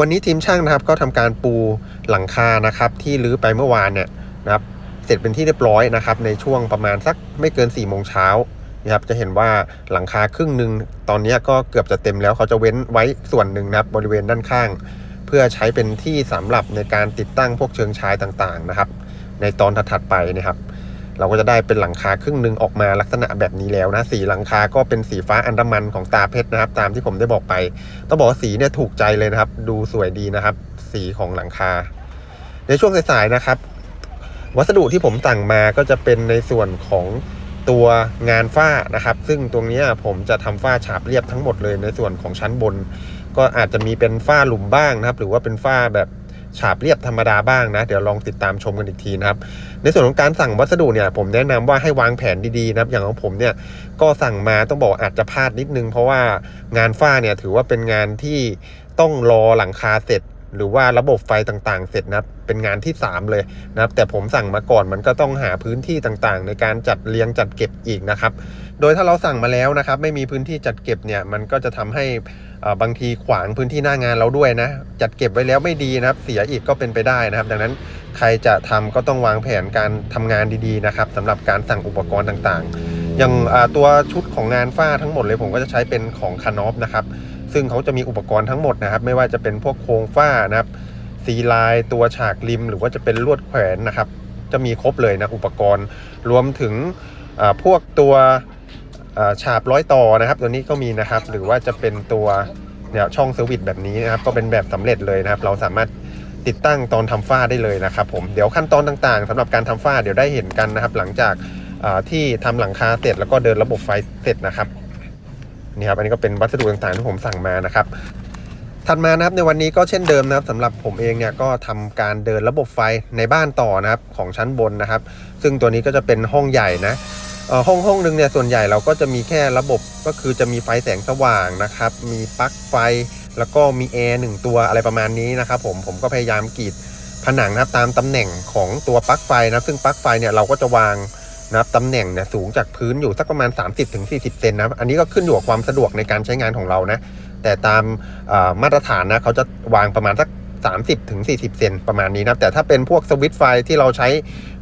วันนี้ทีมช่างนะครับก็ทำการปูหลังคานะครับที่รื้อไปเมื่อวานเนี่ยนะครับเสร็จเป็นที่เรียบร้อยนะครับในช่วงประมาณสักไม่เกิน4ี่โมงเช้านะครับจะเห็นว่าหลังคาครึ่งหนึ่งตอนนี้ก็เกือบจะเต็มแล้วเขาจะเว้นไว้ส่วนหนึ่งนะครับบริเวณด้านข้าง เพื่อใช้เป็นที่สำหรับในการติดตั้งพวกเชิงชายต่างๆนะครับ ในตอนถัดๆไปนะครับ เราก็จะได้เป็นหลังคาครึ่งหนึ่งออกมาลักษณะแบบนี้แล้วนะ สีหลังคาก็เป็นสีฟ้าอันดามันของตาเพชรนะครับ ตามที่ผมได้บอกไป ต้องบอกว่าสีเนี่ยถูกใจเลยนะครับ ดูสวยดีนะครับ สีของหลังคา ในช่วงสายๆนะครับ วัสดุที่ผมสั่งมาก็จะเป็นในส่วนของตัวงานฝ้านะครับ ซึ่งตรงนี้ผมจะทำฝ้าฉาบเรียบทั้งหมดเลยในส่วนของชั้นบน ก็อาจจะมีเป็นฝ้าหลุมบ้างนะครับ หรือว่าเป็นฝ้าแบบ ฉาบเรียบธรรมดาบ้างนะ เดี๋ยวลองติดตามชมกันอีกทีนะครับ ในส่วนของการสั่งวัสดุเนี่ยผมแนะนำว่าให้วางแผนดีๆนะครับ อย่างของผมเนี่ยก็สั่งมาต้องบอกอาจจะพลาดนิดนึง เพราะว่างานฝ้าเนี่ยถือว่าเป็นงานที่ต้องรอหลังคาเสร็จ หรือว่าระบบไฟต่างๆ เสร็จนะครับเป็นงานที่ 3 เลยนะครับ แต่ผมสั่งมาก่อนมันก็ต้องหาพื้นที่ต่างๆ ในการจัดเรียงจัดเก็บอีกนะครับ โดยถ้าเราสั่งมาแล้วนะครับ ไม่มีพื้นที่จัดเก็บเนี่ยมันก็จะทำให้อ่าบางทีขวางพื้นที่หน้างานเราด้วยนะ จัดเก็บไว้แล้วไม่ดีนะครับ เสียอีกก็เป็นไปได้นะครับ ดังนั้นใครจะทำก็ต้องวางแผนการทำงานดีๆนะครับสำหรับการสั่งอุปกรณ์ต่างๆ อย่างตัวชุดของงานฝ้าทั้งหมดเลยผมก็จะใช้เป็นของคานอฟนะครับ ซึ่งเขาจะมีอุปกรณ์ทั้งหมดนะครับ ไม่ว่าจะเป็นพวกโครงฝ้านะครับซีลายตัวฉากริม หรือว่าจะเป็นลวดแขวนนะครับ จะมีครบเลยนะอุปกรณ์รวมถึงพวกตัวฉาบร้อยต่อนะครับ ตัวนี้ก็มีนะครับ หรือว่าจะเป็นตัวเนี่ยช่องเซอร์วิสแบบนี้นะครับ ก็เป็นแบบสำเร็จเลยนะครับ เราสามารถติดตั้งตอนทำฝ้าได้เลยนะครับ ผมเดี๋ยวขั้นตอนต่างๆสำหรับการทำฝ้าเดี๋ยวได้เห็นกันนะครับ หลังจากที่ทำหลังคาเสร็จแล้วก็เดินระบบไฟเสร็จนะครับ นี่ครับอันนี้ก็เป็นวัสดุต่างๆที่ผมสั่งมานะครับถัดมานะครับในวันนี้ก็เช่นเดิมนะครับสำหรับผมเองเนี่ยก็ทำการเดินระบบไฟในบ้านต่อนะครับของชั้นบนนะครับ ซึ่งตัวนี้ก็จะเป็นห้องใหญ่นะห้องห้องหนึ่งเนี่ยส่วนใหญ่เราก็จะมีแค่ระบบก็คือจะมีไฟแสงสว่างนะครับ มีปลั๊กไฟแล้วก็มีแอร์หนึ่งตัวอะไรประมาณนี้นะครับผมผมก็พยายามกรีดผนังนะครับตามตำแหน่งของตัวปลั๊กไฟนะซึ่งปลั๊กไฟเนี่ยเราก็จะวาง นะครับตำแหน่งเนี่ยสูงจากพื้นอยู่สักประมาณ 30-40 เซนนะอันนี้ก็ขึ้นอยู่กับความสะดวกในการใช้งานของเรานะ แต่ตามมาตรฐานนะเขาจะวางประมาณสัก 30ถึง40 เซนประมาณนี้นะแต่ถ้าเป็นพวกสวิตช์ไฟที่เราใช้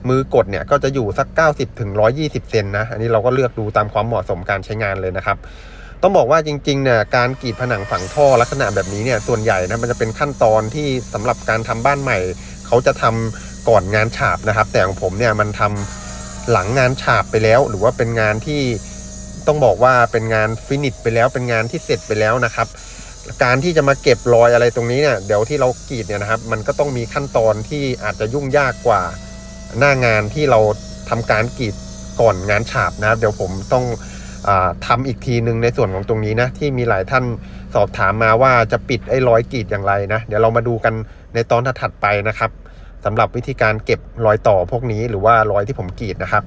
มือกดเนี่ยก็จะอยู่สัก 90ถึง120 เซนนะอันนี้เราก็เลือกดูตามความเหมาะสมการใช้งานเลยนะครับต้องบอกว่าจริงๆเนี่ยการกรีดผนังฝังท่อลักษณะแบบนี้เนี่ยส่วนใหญ่นะมันจะเป็นขั้นตอนที่สำหรับการทำบ้านใหม่ เขาจะทำก่อนงานฉาบนะครับ แต่ของผมเนี่ยมันทำ หลังงานฉาบไปแล้ว หรือว่าเป็นงานที่ต้องบอกว่าเป็นงานฟินิชไปแล้ว เป็นงานที่เสร็จไปแล้วนะครับ การที่จะมาเก็บรอยอะไรตรงนี้เนี่ยเดี๋ยวที่เรากรีดเนี่ยนะครับ มันก็ต้องมีขั้นตอนที่อาจจะยุ่งยากกว่าหน้างานที่เราทำการกรีดก่อนงานฉาบนะครับ เดี๋ยวผมต้องอาทำอีกทีหนึ่งในส่วนของตรงนี้นะที่มีหลายท่านสอบถามมาว่าจะปิดไอ้รอยกรีดอย่างไรนะ เดี๋ยวเรามาดูกันในตอนถัดไปนะครับ สำหรับวิธีการเก็บรอยต่อพวกนี้หรือว่ารอยที่ผมกรีดนะครับ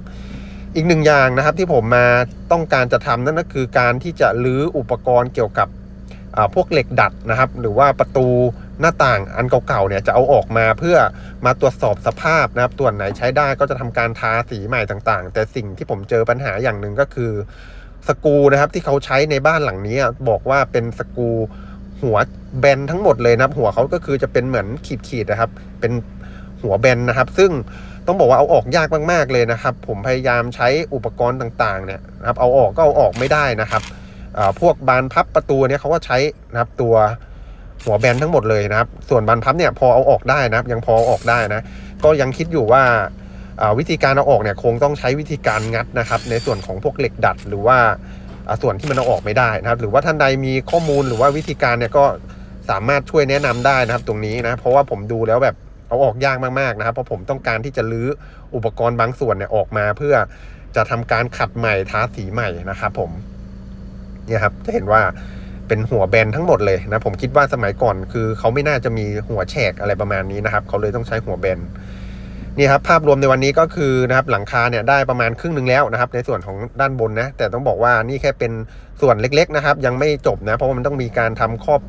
อีกหนึ่งอย่างนะครับที่ผมมาต้องการจะทำนั่นก็คือการที่จะรื้ออุปกรณ์เกี่ยวกับพวกเหล็กดัดนะครับ หรือว่าประตูหน้าต่างอันเก่าๆเนี่ยจะเอาออกมาเพื่อมาตรวจสอบสภาพนะครับตัวไหนใช้ได้ก็จะทำการทาสีใหม่ต่างๆ แต่สิ่งที่ผมเจอปัญหาอย่างหนึ่งก็คือสกูนะครับที่เขาใช้ในบ้านหลังนี้บอกว่าเป็นสกูหัวแบนทั้งหมดเลยนะครับ หัวเขาก็คือจะเป็นเหมือนขีดๆนะครับ เป็น หัวแบนนะครับ ซึ่งต้องบอกว่าเอาออกยากมากๆเลยนะครับ ผมพยายามใช้อุปกรณ์ต่างๆเนี่ยนะครับเอาออกก็เอาออกไม่ได้นะครับพวกบานพับประตูเนี่ยเขาก็ใช้นะครับตัวหัวแบนทั้งหมดเลยนะครับ ส่วนบานพับเนี่ยพอเอาออกได้นะครับยังพอเอาออกได้นะ ก็ยังคิดอยู่ว่าวิธีการเอาออกเนี่ยคงต้องใช้วิธีการงัดนะครับ ในส่วนของพวกเหล็กดัดหรือว่าอ่าส่วนที่มันเอาออกไม่ได้นะครับ หรือว่าท่านใดมีข้อมูลหรือว่าวิธีการเนี่ยก็สามารถช่วยแนะนำได้นะครับตรงนี้นะเพราะว่าผมดูแล้วแบบ เอาออกยากมากๆนะครับ เพราะผมต้องการที่จะลื้ออุปกรณ์บางส่วนเนี่ยออกมาเพื่อจะทำการขัดใหม่ทาสีใหม่นะครับผมเนี่ยครับจะเห็นว่าเป็นหัวแบนทั้งหมดเลยนะผมคิดว่าสมัยก่อนคือเขาไม่น่าจะมีหัวแฉกอะไรประมาณนี้นะครับเขาเลยต้องใช้หัวแบนนี่ครับภาพรวมในวันนี้ก็คือนะครับหลังคาเนี่ยได้ประมาณครึ่งหนึ่งแล้วนะครับ ในส่วนของด้านบนนะแต่ต้องบอกว่านี่แค่เป็นส่วนเล็ก ๆ นะครับ ยังไม่จบนะเพราะว่ามันต้องมีการทำครอบ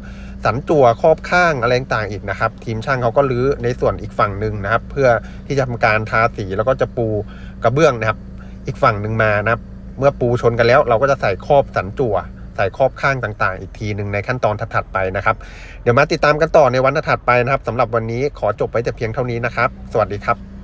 สันจั่วครอบข้างอะไรต่างอีกนะครับ ทีมช่างเขาก็รื้อในส่วนอีกฝั่งหนึ่งนะครับ เพื่อที่จะทำการทาสีแล้วก็จะปูกระเบื้องนะครับ อีกฝั่งหนึ่งมานะครับ เมื่อปูชนกันแล้ว เราก็จะใส่ครอบสันจั่วใส่ครอบข้างต่างๆ อีกทีหนึ่งในขั้นตอนถัดๆไปนะครับ เดี๋ยวมาติดตามกันต่อในวันถัดไปนะครับสำหรับวันนี้ขอจบไว้แต่เพียงเท่านี้นะครับ สวัสดีครับ